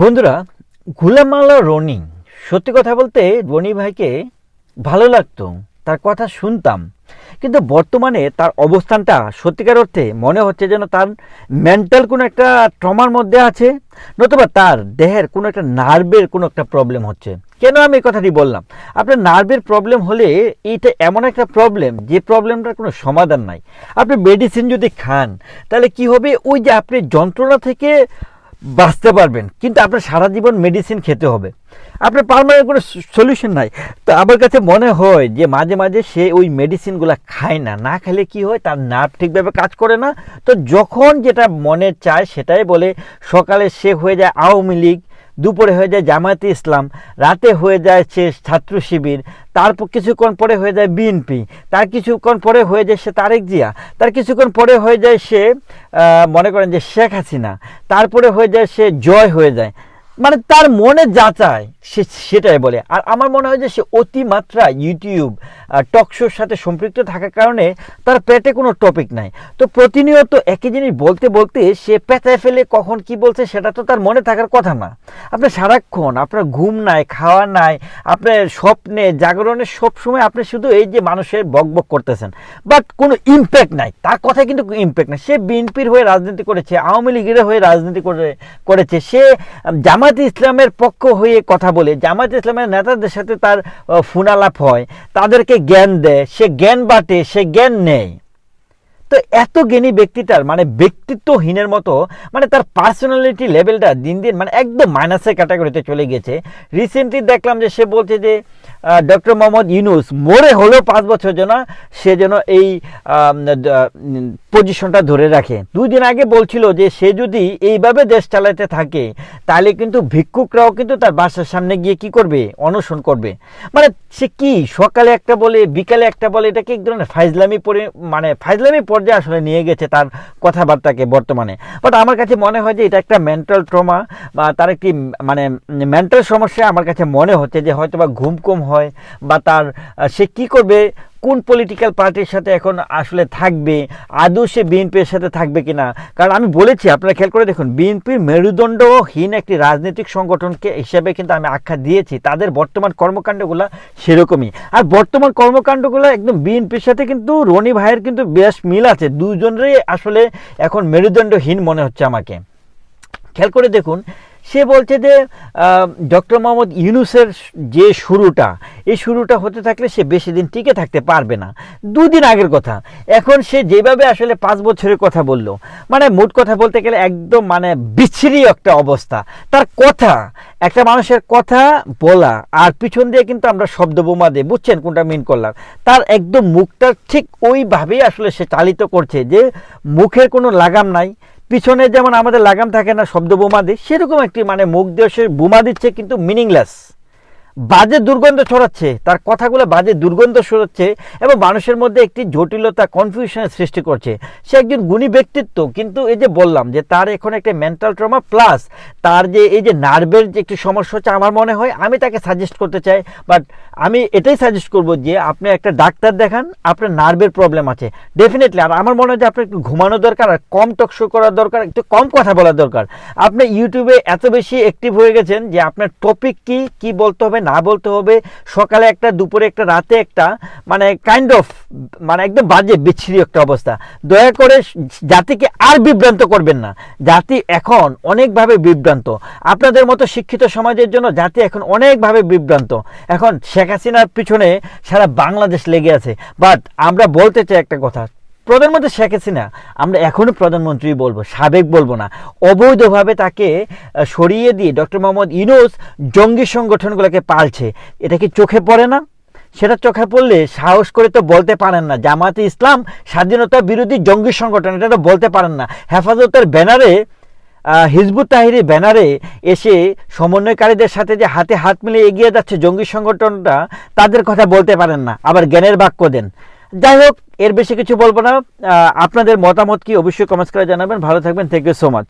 বন্ধুরা, গুলামালা রনি। সত্যি কথা বলতে রনি ভাইকে ভালো লাগতো, তার কথা শুনতাম। কিন্তু বর্তমানে তার অবস্থানটা সত্যিকার অর্থে মনে হচ্ছে যেন তার মেন্টাল কোনো একটা ট্রমার মধ্যে আছে, নতুবা তার দেহের কোনো একটা নার্ভের কোনো একটা প্রবলেম হচ্ছে। কেন আমি এই কথাটি বললাম? আপনার নার্ভের প্রবলেম হলে এইটা এমন একটা প্রবলেম যে প্রবলেমটার কোনো সমাধান নাই। আপনি মেডিসিন যদি খান, তাহলে কি হবে? ওই যে আপনি যন্ত্রণা থেকে বাঁচতে পারবেন। কিন্তু আপনার সারা জীবন মেডিসিন খেতে হবে। আপনার পারমানেন্ট কোনো সলিউশন নাই। তো আমার কাছে মনে হয় যে মাঝে মাঝে সে ওই মেডিসিনগুলো খায় না। না খেলে কি হয়? তার নার্ভ ঠিকভাবে কাজ করে না। তো যখন যেটা মনে চায় সেটাই বলে সকালে সে হয়ে যায় আওয়ামী লীগ দুপুরে হয়ে যায় জামায়াতে ইসলাম, রাতে হয়ে যায় সে ছাত্র শিবির, তারপর কিছুক্ষণ পরে হয়ে যায় বিএনপি, তার কিছুক্ষণ পরে হয়ে যায় সে তারেক জিয়া, তার কিছুক্ষণ পরে হয়ে যায় সে মনে করেন যে শেখ হাসিনা, তারপরে হয়ে যায় সে জয় হয়ে যায়। মানে তার মনে যা চায়, সে সেটাই বলে। আর আমার মনে হয় যে সে অতিমাত্রা ইউটিউব টকশোর সাথে সম্পৃক্ত থাকার কারণে তার পেটে কোনো টপিক নাই। তো প্রতিনিয়ত একই জিনিস বলতে বলতে সে পেঁচায় ফেলে কখন কি বলছে সেটা তো তার মনে থাকার কথা না। আপনার সারাক্ষণ আপনার ঘুম নাই, খাওয়া নাই, আপনার স্বপ্নে জাগরণে সবসময় আপনি শুধু এই যে মানুষের বকবক করতেছেন। বাট কোনো ইম্প্যাক্ট নাই, তার কথা কিন্তু ইম্প্যাক্ট নাই। সে বিএনপির হয়ে রাজনীতি করেছে, আওয়ামী লীগের হয়ে রাজনীতি করে, করেছে। সে জামাত ইসলামের পক্ষ হয়ে কথা বলে জামাত ইসলামের নেতাদের সাথে তার ফুনালাপ হয়, তাদেরকে জ্ঞান দেয়, সে জ্ঞান বাটে, সে জ্ঞান নেয়। তো এত জ্ঞানী ব্যক্তিটার মানে ব্যক্তিত্বহীনের মতো মানে তার পার্সোনালিটি লেভেলটা দিন দিন মানে একদম মাইনাসের ক্যাটাগরিতে চলে গেছে। রিসেন্টলি দেখলাম যে সে বলছে যে ডক্টর মোহাম্মদ ইউনুস মরে হলেও পাঁচ বছর যেন সে যেন এই পজিশনটা ধরে রাখে। দুই দিন আগে বলছিল যে সে যদি এইভাবে দেশ চালাতে থাকে, তাহলে কিন্তু ভিক্ষুকরাও কিন্তু তার বাসার সামনে গিয়ে কি করবে? অনশন করবে। মানে সে কি সকালে একটা বলে, বিকালে একটা বলে, এটাকে এক ধরনের ফাইজলামি পরে মানে ফাইজলামি পর্যায়ে আসলে নিয়ে গেছে তার কথাবার্তাকে বর্তমানে। বাট আমার কাছে মনে হয় যে এটা একটা মেন্টাল ট্রমা বা তার একটি মানে মেন্টাল সমস্যা আমার কাছে মনে হচ্ছে যে হয়তো বা ঘুম কম হয় বা তার সে কি করবে, কোন পলিটিক্যাল পার্টির সাথে এখন আসলে থাকবে, আদৌ সে বিএনপির সাথে থাকবে কিনা? কারণ আমি বলেছি, আপনারা খেয়াল করে দেখুন, বিএনপির মেরুদণ্ডহীন একটি রাজনৈতিক সংগঠনকে হিসেবে কিন্তু আমি আখ্যা দিয়েছি। তাদের বর্তমান কর্মকাণ্ডগুলো সেরকমই। আর বর্তমান কর্মকাণ্ডগুলো একদম বিএনপির সাথে কিন্তু রনি ভাইয়ের কিন্তু বেশ মিল আছে। দুজনেরই আসলে এখন মেরুদণ্ডহীন মনে হচ্ছে আমাকে। খেয়াল করে দেখুন সে বলছে যে ডক্টর মোহাম্মদ ইউনুসের যে শুরুটা, এই শুরুটা হতে থাকলে সে বেশি দিন টিকে থাকতে পারবে না। দুদিন আগের কথা। এখন সে যেভাবে আসলে পাঁচ বছরের কথা বলল মানে মোট কথা বলতে গেলে একদম মানে বিচ্ছিরি একটা অবস্থা। তার কথা, একটা মানুষের কথা বলা, আর পিছন দিয়ে কিন্তু আমরা শব্দ বোমা দিই বুঝছেন কোনটা মিন করলাম? তার একদম মুখটা ঠিক ওইভাবেই আসলে সে চালিত করছে যে, মুখের কোনো লাগাম নাই পিছনে যেমন আমাদের লাগাম থাকে না শব্দ বোমা দিই সেরকম একটি মানে মুখ দিয়ে সে বোমা দিচ্ছে, কিন্তু মিনিংলেস বাজে দুর্গন্ধ ছড়াচ্ছে, তার কথাগুলো বাজে দুর্গন্ধ ছড়াচ্ছে এবং মানুষের মধ্যে একটি জটিলতা কনফিউশনের সৃষ্টি করছে। সে একজন গুণী ব্যক্তিত্ব, কিন্তু এই যে বললাম যে তার এখন একটা মেন্টাল ট্রমা প্লাস তার যে এই যে নার্ভের যে একটি সমস্যা হচ্ছে, আমার মনে হয় আমি তাকে সাজেস্ট করতে চাই বাট আমি এটাই সাজেস্ট করব যে আপনি একটা ডাক্তার দেখান, আপনার নার্ভের প্রবলেম আছে। ডেফিনেটলি আর আমার মনে হয় যে আপনার একটু ঘুমানো দরকার, আর কম টকশো করার দরকার, একটু কম কথা বলা দরকার। আপনি ইউটিউবে এত বেশি অ্যাক্টিভ হয়ে গেছেন যে আপনার টপিক কি কি বলতে হবে না বলতে হবে, সকালে একটা, দুপুরে একটা, রাতে একটা মানে কাইন্ড অফ মানে একদম বাজে, বিচ্ছিরি একটা অবস্থা। দয়া করে জাতিকে আর বিভ্রান্ত করবেন না। জাতি এখন অনেকভাবে বিভ্রান্ত। আপনাদের মতো শিক্ষিত সমাজের জন্য জাতি এখন অনেকভাবে বিভ্রান্ত। এখন শেখ হাসিনার পিছনে সারা বাংলাদেশ লেগে আছে। বাট আমরা বলতে চাই একটা কথা প্রধানমন্ত্রী শেখ হাসিনা, আমরা এখনও প্রধানমন্ত্রী বলব, সাবেক বলব না। অবৈধভাবে তাকে সরিয়ে দিয়ে ডক্টর মোহাম্মদ ইউনুস জঙ্গি সংগঠনগুলোকে পালছে। এটা কি চোখে পড়ে না? সেটা চোখে পড়লে সাহস করে তো বলতে পারেন না। জামাতে ইসলাম স্বাধীনতা বিরোধী জঙ্গি সংগঠন, এটা তো বলতে পারেন না। হেফাজতের ব্যানারে হিজবুত তাহিরি ব্যানারে এসে সমন্বয়কারীদের সাথে যে হাতে হাত মিলিয়ে এগিয়ে যাচ্ছে জঙ্গি সংগঠনটা, তাদের কথা বলতে পারেন না। আবার জ্ঞানের বাক্য দেন। যাই হোক এর বেশি কিছু বলব না। আপনাদের মতামত কি অবশ্যই কমেন্টস করে জানাবেন। ভালো থাকবেন। Thank you so much